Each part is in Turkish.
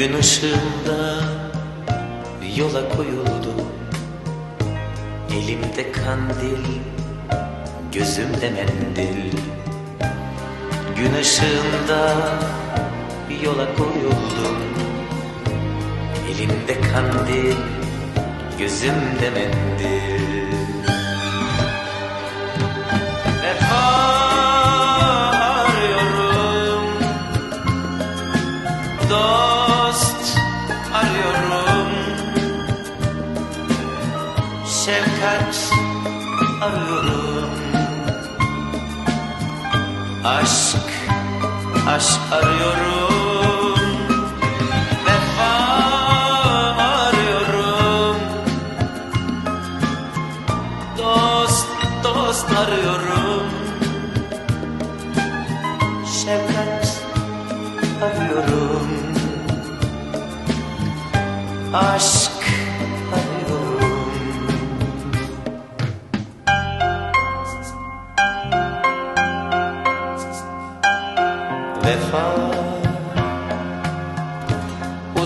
Gün ışığında yola koyuldum. Elimde kandil, gözümde mendil. Gün ışığında yola koyuldum. Elimde kandil, gözümde mendil Şefkat arıyorum. Aşk, aşk arıyorum. Vefa arıyorum. Dost, dost arıyorum. Şefkat arıyorum. Aşk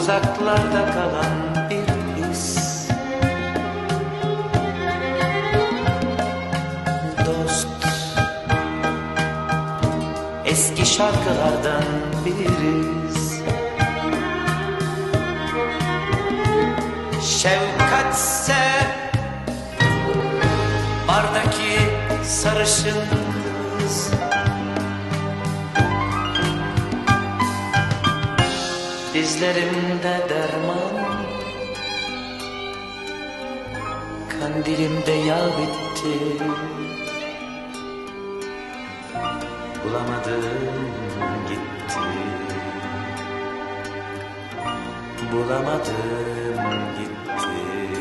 Uzaklarda kalan bir his. Dost. Eski şarkılardan biliriz Şefkatse Bardaki sarışın Dizlerimde derman. Kandilimde yağ bitti. Bulamadım gitti. Bulamadım gitti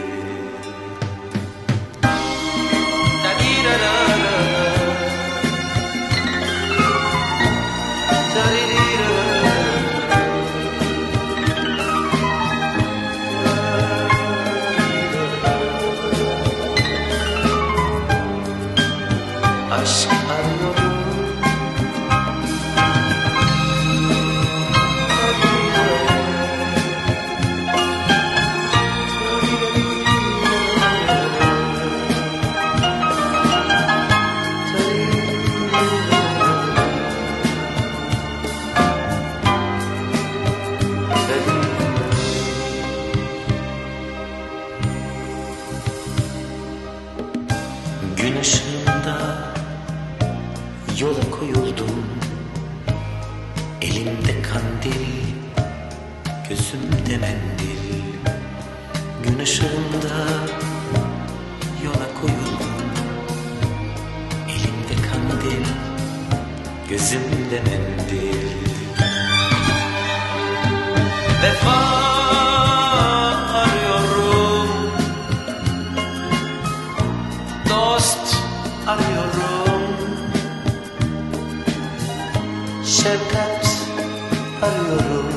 Elimde kandil, gözümde mendil. Gün ışığında yola koyuldum. Elimde kandil, gözümde mendil. Vefa arıyorum. Dost arıyorum. Şefkat arıyorum.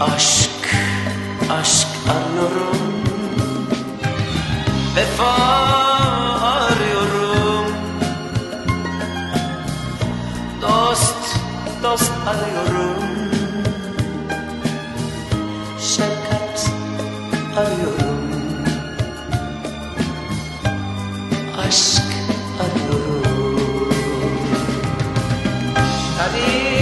Aşk, aşk arıyorum. Vefa arıyorum. Dost, dost arıyorum. Şefkat arıyorum. Aşk arıyorum Adeus.